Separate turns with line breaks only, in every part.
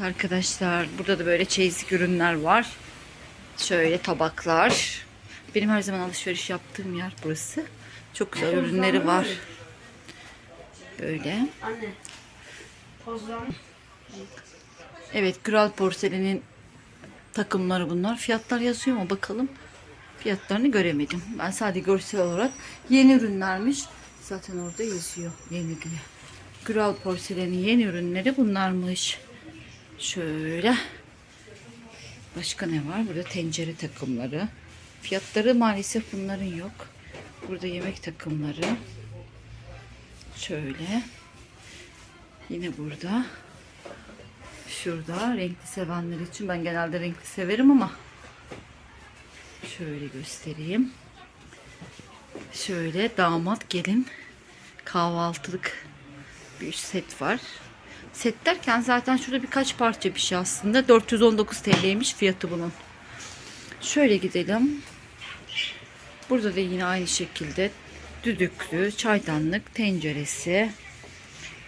Arkadaşlar burada da böyle çeyizlik ürünler var. Şöyle tabaklar. Benim her zaman alışveriş yaptığım yer burası. Çok güzel ürünleri var. Böyle.
Anne.
Evet Kral Porselen'in takımları bunlar. Fiyatlar yazıyor mu bakalım. Fiyatlarını göremedim. Ben sadece görsel olarak yeni ürünlermiş. Zaten orada yazıyor yeni diye. Kral Porselen'in yeni ürünleri bunlarmış. Şöyle. Başka ne var? Burada tencere takımları. Fiyatları maalesef bunların yok. Burada yemek takımları. Şöyle. Yine burada. Şurada renkli sevenler için ben genelde renkli severim ama şöyle göstereyim. Şöyle damat gelin kahvaltılık bir set var. Set derken zaten şurada birkaç parça bir şey aslında. 419 TL'ymiş fiyatı bunun. Şöyle gidelim. Burada da yine aynı şekilde düdüklü, çaydanlık, tenceresi,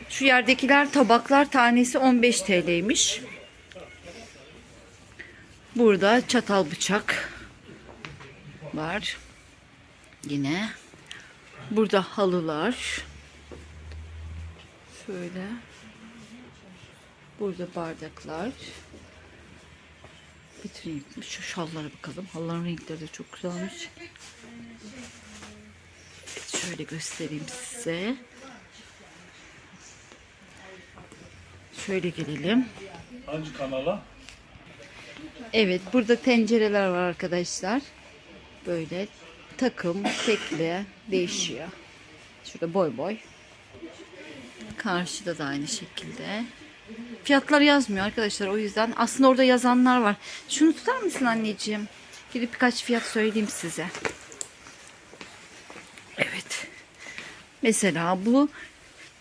şu yerdekiler tabaklar tanesi 15 TL'ymiş. Burada çatal bıçak var. Yine. Burada halılar. Şöyle. Burada bardaklar. Vitrin Şu şallara bakalım. Halıların renkleri de çok güzelmiş. Şöyle göstereyim size. Şöyle gelelim.
Hangi kanala?
Evet burada tencereler var arkadaşlar. Böyle takım, tekli değişiyor. Şurada boy boy. Karşıda da aynı şekilde. Fiyatlar yazmıyor arkadaşlar o yüzden. Aslında orada yazanlar var. Şunu tutar mısın anneciğim? Gidip birkaç fiyat söyleyeyim size. Evet. Mesela bu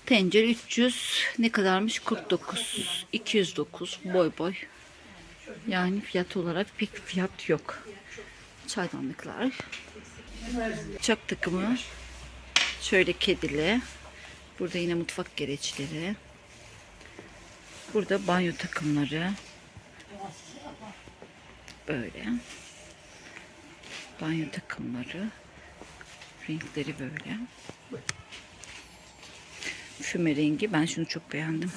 tencere 300 ne kadarmış? 49. 209 boy boy. Yani fiyat olarak pek fiyat yok. Çaydanlıklar. Çak takımı. Şöyle kedili. Burada yine mutfak gereçleri. Burada banyo takımları. Böyle. Banyo takımları. Renkleri böyle. Füme rengi. Ben şunu çok beğendim.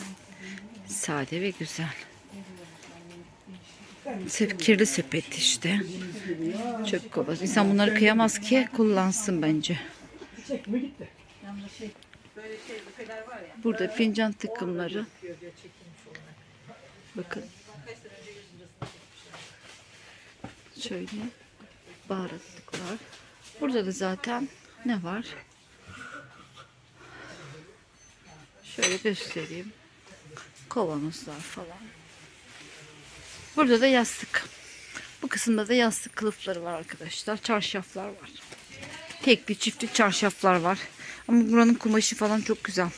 Sade ve güzel. Sep, kirli sepet işte. Çöp kovası. İnsan bunları kıyamaz ki kullansın bence. Burada fincan takımları. Bakın. Şöyle baharatlıklar. Burada da zaten ne var? Şöyle göstereyim. Kavanozlar falan. Burada da yastık. Bu kısımda da yastık kılıfları var arkadaşlar. Çarşaflar var. Tekli çiftli çarşaflar var. Ama buranın kumaşı falan çok güzel.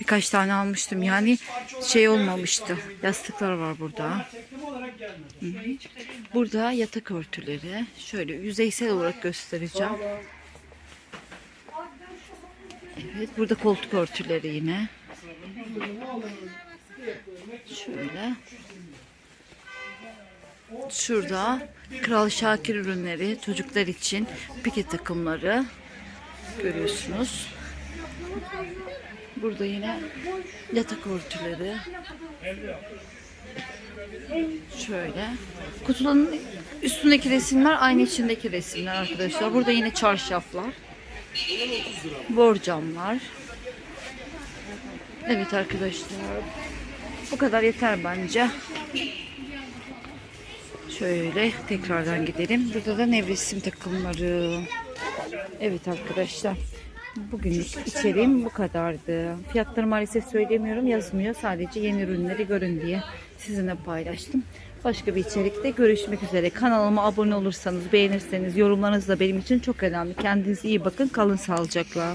Birkaç tane almıştım. Yani şey olmamıştı. Yastıklar var burada. Hı hı. Burada yatak örtüleri. Şöyle yüzeysel olarak göstereceğim. Evet, burada koltuk örtüleri yine. Şöyle. Şurada Kral Şakir ürünleri çocuklar için pike takımları görüyorsunuz. Burada yine yatak örtüleri. Şöyle. Kutuların üstündeki resimler aynı içindeki resimler arkadaşlar. Burada yine çarşaflar. Borcamlar. Evet arkadaşlar. Bu kadar yeter bence. Şöyle tekrardan gidelim. Burada da nevresim takımları. Evet arkadaşlar. Bugünlük içeriğim bu kadardı. Fiyatları maalesef söylemiyorum yazmıyor. Sadece yeni ürünleri görün diye sizinle paylaştım. Başka bir içerikte görüşmek üzere. Kanalıma abone olursanız, beğenirseniz yorumlarınız da benim için çok önemli. Kendinize iyi bakın. Kalın sağlıcakla.